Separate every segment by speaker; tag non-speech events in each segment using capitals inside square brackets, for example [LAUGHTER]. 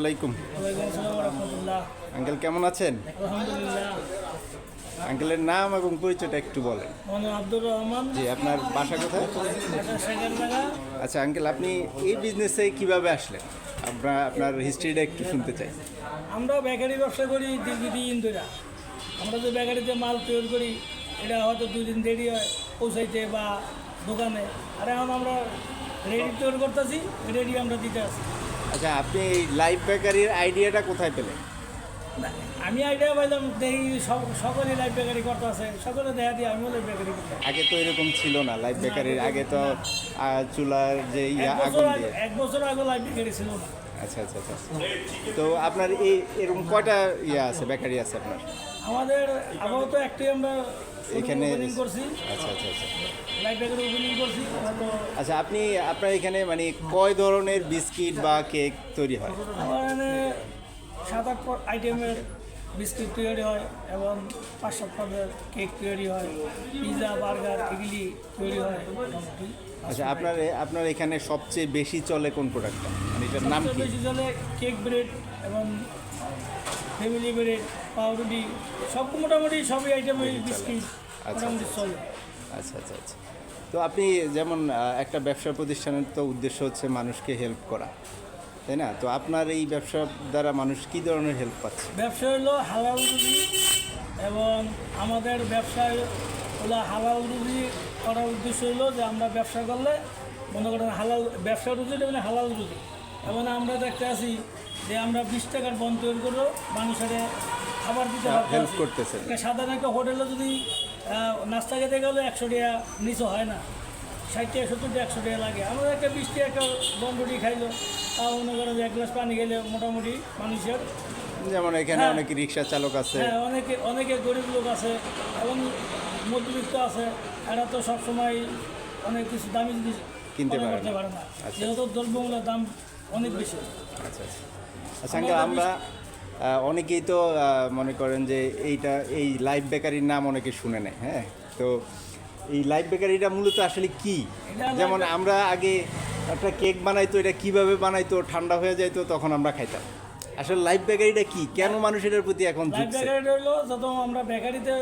Speaker 1: আলাইকুম। আঙ্কেল কেমন আছেন? আঙ্কেলের নাম এবং পরিচয়টা একটু বলেন।
Speaker 2: আমার আব্দুর রহমান।
Speaker 1: জি আপনার বাসা কোথায়? আচ্ছা আঙ্কেল আপনি এই বিজনেসে কীভাবে আসলেন? আপনার আপনার হিস্ট্রিটা একটু শুনতে চাই।
Speaker 2: আমরা বেকারি ব্যবসা করি দীর্ঘদিন ধরে। আমরা যে বেকারিতে মাল তৈরি করি এটা হয়তো দুই দিন দেরি হয় পৌঁছাইতে বা দোকানে। আর এখন আমরা রেডি তৈরি করতেছি রেডি আমরা দিতে আসি
Speaker 1: আচ্ছা আপনি এই লাইফ বেকারির আইডিয়াটা কোথায় পেলেন?
Speaker 2: আমি আইডিয়া পাইলাম দেখি সব সকলে লাইফ বেকারি করতে আছে। সকলে দেখা দিয়ে আমিও লাইফ বেকারি করতে
Speaker 1: আগে তো এরকম ছিল না লাইফ বেকারির আগে তো চুলার যে ইয়া আগুন দিয়ে।
Speaker 2: এক বছর আগে লাইফ বেকারি ছিল না।
Speaker 1: আচ্ছা আচ্ছা আচ্ছা তো আপনার এই এরকম কয়টা ইয়া আছে বেকারি আছে আপনার?
Speaker 2: আমাদের আপাতত একটাই আমরা
Speaker 1: এখানে আচ্ছা আচ্ছা আচ্ছা। আচ্ছা আপনি আপনার এখানে মানে কয় ধরনের বিস্কিট বা কেক তৈরি হয়?
Speaker 2: সাত আট আইটেমের বিস্কিট তৈরি হয় এবং পাঁচ সাত পদের কেক তৈরি হয়। পিৎজা বার্গার এগুলি তৈরি হয়
Speaker 1: আচ্ছা আপনার আপনার এখানে সবচেয়ে বেশি চলে কোন প্রোডাক্টটা মানে এটার নাম কি?
Speaker 2: বেশি চলে কেক ব্রেড এবং ফ্যামিলি ব্রেড পাউরুটি সব মোটামুটি সবই আইটেমের বিস্কিট
Speaker 1: আচ্ছা,
Speaker 2: মোটামুটি চলে।
Speaker 1: আচ্ছা আচ্ছা আচ্ছা। তো আপনি যেমন একটা ব্যবসা প্রতিষ্ঠানের তো উদ্দেশ্য হচ্ছে মানুষকে হেল্প করা তাই না? তো আপনার এই ব্যবসা দ্বারা মানুষ কী ধরনের হেল্প পাচ্ছে?
Speaker 2: ব্যবসা হলো হালাল রুজি এবং আমাদের ব্যবসায় হলো হালাল রুজি করার উদ্দেশ্য হলো যে আমরা ব্যবসা করলে মনে করেন হালাল ব্যবসা রুজিটা মানে হালাল রুজি এবং আমরা দেখতে আছি যে আমরা বিশ টাকার বন তৈরি করব মানুষের খাবার দিতে।
Speaker 1: হেল্প করতেছেন
Speaker 2: সাধারণ একটা হোটেলে যদি নাস্তা খেতে গেলে একশো টাকা নিচে হয় না ষাট টাকা সত্তর টাকা একশো টাকা লাগে আমরা একটা বিশ টাকা একটা বন্ধুটি খাইলো তাও মনে করেন যে এক গ্লাস পানি খেলে মোটামুটি মানুষের
Speaker 1: যেমন এখানে
Speaker 2: হ্যাঁ।
Speaker 1: অনেক রিক্সা চালক আছে
Speaker 2: হ্যাঁ অনেকে অনেকে গরিব লোক আছে এবং মধ্যবিত্ত আছে এরা তো সবসময় অনেক কিছু দামি জিনিস
Speaker 1: কিনতে
Speaker 2: অর্ডার
Speaker 1: পারে না।
Speaker 2: পারে না
Speaker 1: আচ্ছা।
Speaker 2: যেহেতু দ্রব্যমূল্যের দাম অনেক বেশি
Speaker 1: আচ্ছা আচ্ছা আচ্ছা আমরা অনেকেই তো মনে করেন যে এইটা এই লাইফ বেকারির নাম অনেকে শুনে নেয় হ্যাঁ? তো এই লাইফ বেকারিটা মূলত আসলে কি? যেমন আমরা আগে একটা কেক বানাইতো এটা কীভাবে বানাইতো ঠান্ডা হয়ে যাইতো তখন আমরা খাইতাম। আসলে লাইফ বেকারিটা কি? কেন মানুষ এটার প্রতি এখন
Speaker 2: লাইফ
Speaker 1: ঝুঁকছে?
Speaker 2: বেকারি হলো যত আমরা বেকারিতে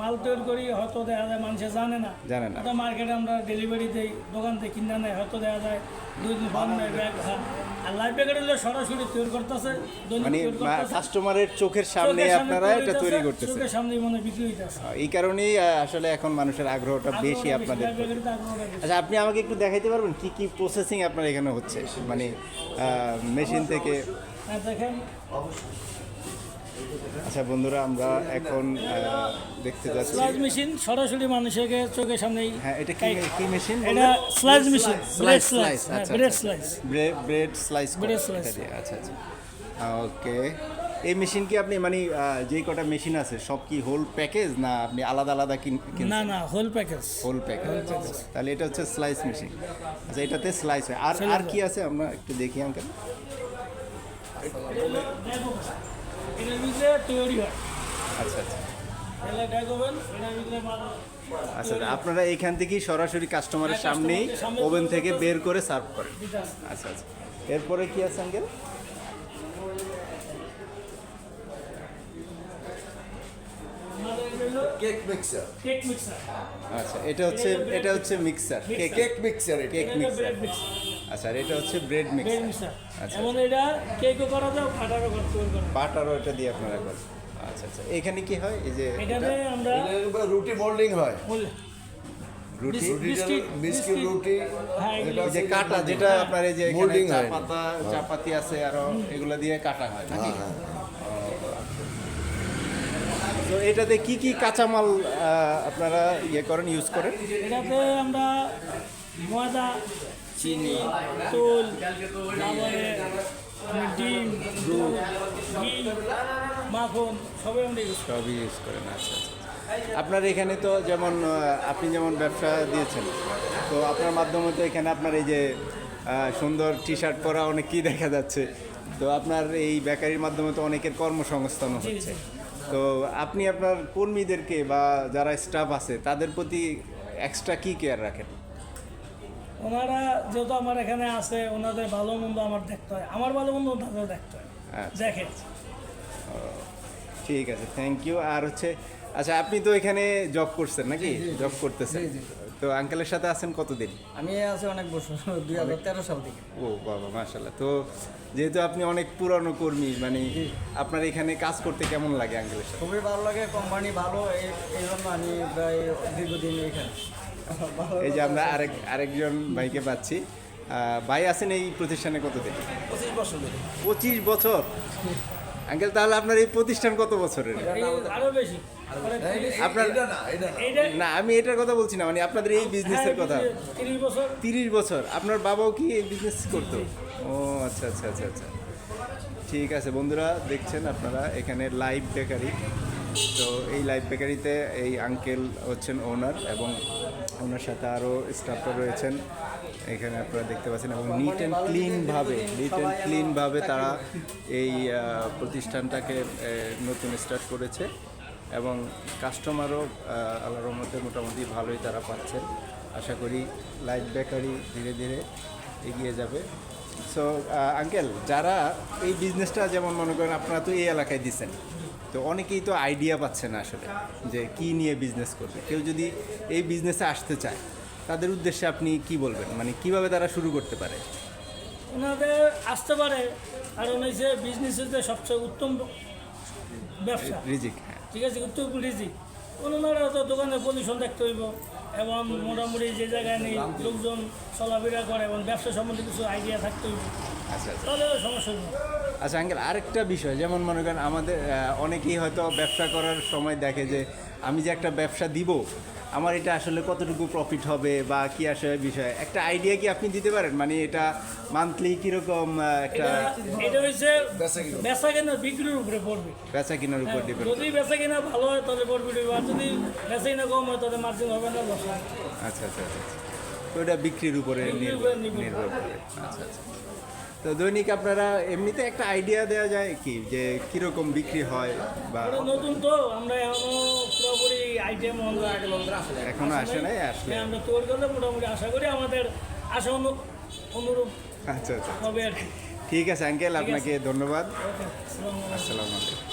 Speaker 2: মাল তৈরি করি হয়তো দেখা যায় মানুষে জানে না।
Speaker 1: জানে না।
Speaker 2: হয়তো মার্কেটে আমরা ডেলিভারি দিই দোকান থেকে কিনে নেয় হয়তো দেখা যায় দুই দিন পর নেয় ব্যাগ আর লাইফ বেকারি হলো সরাসরি তৈরি করতেছে
Speaker 1: মানে কাস্টমারের চোখের সামনে আপনারা এটা তৈরি করতেছে।
Speaker 2: চোখের সামনে মানে বিক্রি হইতেছে।
Speaker 1: এই কারণেই আসলে এখন মানুষের আগ্রহটা বেশি আপনাদের। আচ্ছা আপনি আমাকে একটু দেখাইতে পারবেন কি কি প্রসেসিং আপনার এখানে হচ্ছে? মানে মেশিন থেকে আচ্ছা বন্ধুরা আমরা এখন দেখতে যাচ্ছি।
Speaker 2: স্লাইস মেশিন সরাসরি মানুষের চোখের সামনেই
Speaker 1: হ্যাঁ এটা কি কি মেশিন
Speaker 2: এটা slice machine bread
Speaker 1: slice
Speaker 2: slice bread slice
Speaker 1: bread bread slice
Speaker 2: Bread slice।
Speaker 1: আচ্ছা আচ্ছা। ওকে এই মেশিন কি আপনি মানে যেই কটা মেশিন আছে সব কি হোল প্যাকেজ না আপনি আলাদা আলাদা কিন
Speaker 2: না না হোল প্যাকেজ
Speaker 1: হোল প্যাকেজ তাহলে এটা হচ্ছে স্লাইস মেশিন আচ্ছা এটাতে স্লাইস হয়। আর আর কি আছে? আমরা একটু দেখি আঙ্কেল
Speaker 2: এটার ভিতরে তৈরি হয়
Speaker 1: আচ্ছা আচ্ছা আচ্ছা আপনারা এখান থেকেই সরাসরি কাস্টমারের
Speaker 2: হ্যাঁ,
Speaker 1: সামনেই
Speaker 2: সামনে
Speaker 1: ওভেন থেকে বের করে সার্ভ করেন আচ্ছা আচ্ছা। এরপরে কি আছে uncle?
Speaker 3: Cake mixer
Speaker 2: cake mixer
Speaker 1: আচ্ছা এটা হচ্ছে এটা হচ্ছে mixer cake
Speaker 3: cake mixer
Speaker 1: cake mixer আচ্ছা আর এটা হচ্ছে ব্রেড
Speaker 2: ব্রেড
Speaker 1: মিক্সার আচ্ছা।
Speaker 2: এবং এটা কেকও করা যায় ফাটারও করা তৈরি
Speaker 1: বাটারও এটা দিয়ে আপনারা করেন। আচ্ছা আচ্ছা। এখানে কি হয়? এই যে
Speaker 2: এখানে আমরা
Speaker 3: রুটি মোল্ডিং হয়।
Speaker 1: রুটি?
Speaker 2: বিস্কিট-।
Speaker 3: রুটি।
Speaker 2: হ্যাঁ,
Speaker 1: যে কাটা যেটা আপনার এই যে
Speaker 3: Molding
Speaker 1: চা
Speaker 3: হয়।
Speaker 1: পাতা চাপাতি আছে আরও এগুলো দিয়ে কাটা হয় নাকি?
Speaker 3: হ্যাঁ,
Speaker 1: তো এটাতে কি কি কাঁচামাল আপনারা ইয়ে করেন ইউজ করেন?
Speaker 2: এটাতে আমরা ময়দা চিনি তোল তারপরে ডিম দুধ ঘি মাখন সবই আমরা ইউজ
Speaker 1: সবই ইউজ করেন আচ্ছা আচ্ছা। আপনার এখানে তো যেমন আপনি যেমন ব্যবসা দিয়েছেন তো আপনার মাধ্যমে তো এখানে আপনার এই যে সুন্দর টি শার্ট পরা অনেকই দেখা যাচ্ছে তো আপনার এই বেকারির মাধ্যমে তো অনেকের কর্মসংস্থানও হচ্ছে। তো আপনি আপনার কর্মীদেরকে বা যারা স্টাফ আছে তাদের প্রতি এক্সট্রা কি কেয়ার রাখেন?
Speaker 2: ওনারা যেহেতু আমার এখানে আছে ওনাদের ভালো মন্দ আমার দেখতে হয়। আমার ভালো মন্দ ওনাদের দেখতে হয়।
Speaker 1: আচ্ছা।
Speaker 2: দেখে
Speaker 1: ঠিক আছে থ্যাংক ইউ আর হচ্ছে আচ্ছা আপনি তো এখানে জব করছেন নাকি? জব করতেছেন। তো আঙ্কেলের সাথে আছেন কতদিন?
Speaker 4: আমি আছি অনেক বছর [LAUGHS] দুই হাজার তেরো সাল থেকে।
Speaker 1: ও বাবা মাশাল্লাহ তো যেহেতু আপনি অনেক পুরানো কর্মী মানে আপনার এখানে কাজ করতে কেমন লাগে আঙ্কেলের সাথে?
Speaker 4: খুবই ভালো লাগে কোম্পানি ভালো এই- এই জন্য আমি প্রায় দীর্ঘদিন এখানে।
Speaker 1: এই যে আমরা আরেক আরেকজন ভাইকে পাচ্ছি। ভাই আছেন এই প্রতিষ্ঠানে কতদিন
Speaker 4: পঁচিশ বছর
Speaker 1: পঁচিশ বছর? আঙ্কেল তাহলে আপনার এই প্রতিষ্ঠান কত বছরের?
Speaker 2: এই আরও বেশি।
Speaker 1: আপনার
Speaker 3: না
Speaker 1: আমি এটার কথা বলছি না মানে আপনাদের এই বিজনেসের কথা।
Speaker 2: হ্যাঁ, তিরিশ বছর।
Speaker 1: তিরিশ বছর। আপনার বাবাও কি এই বিজনেস করতো? ও আচ্ছা আচ্ছা আচ্ছা আচ্ছা। ঠিক আছে বন্ধুরা দেখছেন আপনারা এখানে লাইভ বেকারি তো এই লাইভ বেকারিতে এই আঙ্কেল হচ্ছেন ওনার এবং ওনার সাথে আরও স্টাফরা রয়েছেন। এখানে আপনারা দেখতে পাচ্ছেন, এবং নিট অ্যান্ড ক্লিনভাবে নিট অ্যান্ড ক্লিনভাবে তারা এই প্রতিষ্ঠানটাকে নতুন স্টার্ট করেছে। এবং কাস্টমারও আল্লাহর রহমতে মোটামুটি ভালোই তারা পাচ্ছেন। আশা করি লাইফ বেকারি ধীরে ধীরে এগিয়ে যাবে। সো আঙ্কেল যারা এই বিজনেসটা যেমন মনে করেন, আপনারা তো এই এলাকায় দিচ্ছেন তো অনেকেই তো আইডিয়া পাচ্ছে না আসলে যে কি নিয়ে বিজনেস করবে। কেউ যদি এই বিজনেসে আসতে চায় তাদের উদ্দেশ্যে আপনি কি বলবেন? মানে কীভাবে তারা শুরু করতে পারে?
Speaker 2: ওনাদের আসতে পারে কারণ এই যে বিজনেসের যে সবচেয়ে উত্তম ব্যবসা
Speaker 1: রিজিক হ্যাঁ।
Speaker 2: ঠিক আছে উত্তম পুলিশই ওনারা তো দোকানে পজিশন দেখতে হইব এবং মোটামুটি যে জায়গায় নেই লোকজন চলাফেরা করে এবং ব্যবসা সম্বন্ধে কিছু আইডিয়া থাকতে হইব।
Speaker 1: আচ্ছা আচ্ছা।
Speaker 2: সমস্যা
Speaker 1: আচ্ছা আঙ্কেল আরেকটা বিষয় যেমন মনে করেন আমাদের অনেকেই হয়তো ব্যবসা করার সময় দেখে যে আমি যে একটা ব্যবসা দিব আমার এটা আসলে কতটুকু প্রফিট হবে বা কি আসলে বিষয়? একটা আইডিয়া কি আপনি দিতে পারেন? মানে এটা মান্থলি কীরকম একটা
Speaker 2: এটা- হচ্ছে
Speaker 3: বেচা কিনা।
Speaker 2: বেচা কেনা বিক্রির উপরে পড়বে
Speaker 1: বেচা কেনার উপর ডিপেন্ড
Speaker 2: যদি বেচা কিনা ভালো হয় তাহলে পড়বে আর যদি বেচা কিনা কম হয় তাহলে মার্জিন হবে না লস
Speaker 1: আচ্ছা আচ্ছা আচ্ছা তো এটা বিক্রির উপরে
Speaker 2: উপরে নির্ভর
Speaker 1: নির্ভর করে। আচ্ছা আচ্ছা। তো দৈনিক আপনারা এমনিতে একটা আইডিয়া দেওয়া যায় কি যে কীরকম বিক্রি হয় বা
Speaker 2: নতুন তো আমরা এখনও পুরোপুরি আইটেম
Speaker 1: এখনও আসে নাই। আসলে।
Speaker 2: আমরা তৈরি করলে মোটামুটি আশা করি আমাদের আশা অনু- অনুরূপ
Speaker 1: আচ্ছা আচ্ছা।
Speaker 2: হবে
Speaker 1: ঠিক আছে আঙ্কেল আপনাকে ধন্যবাদ। আসসালামু আলাইকুম।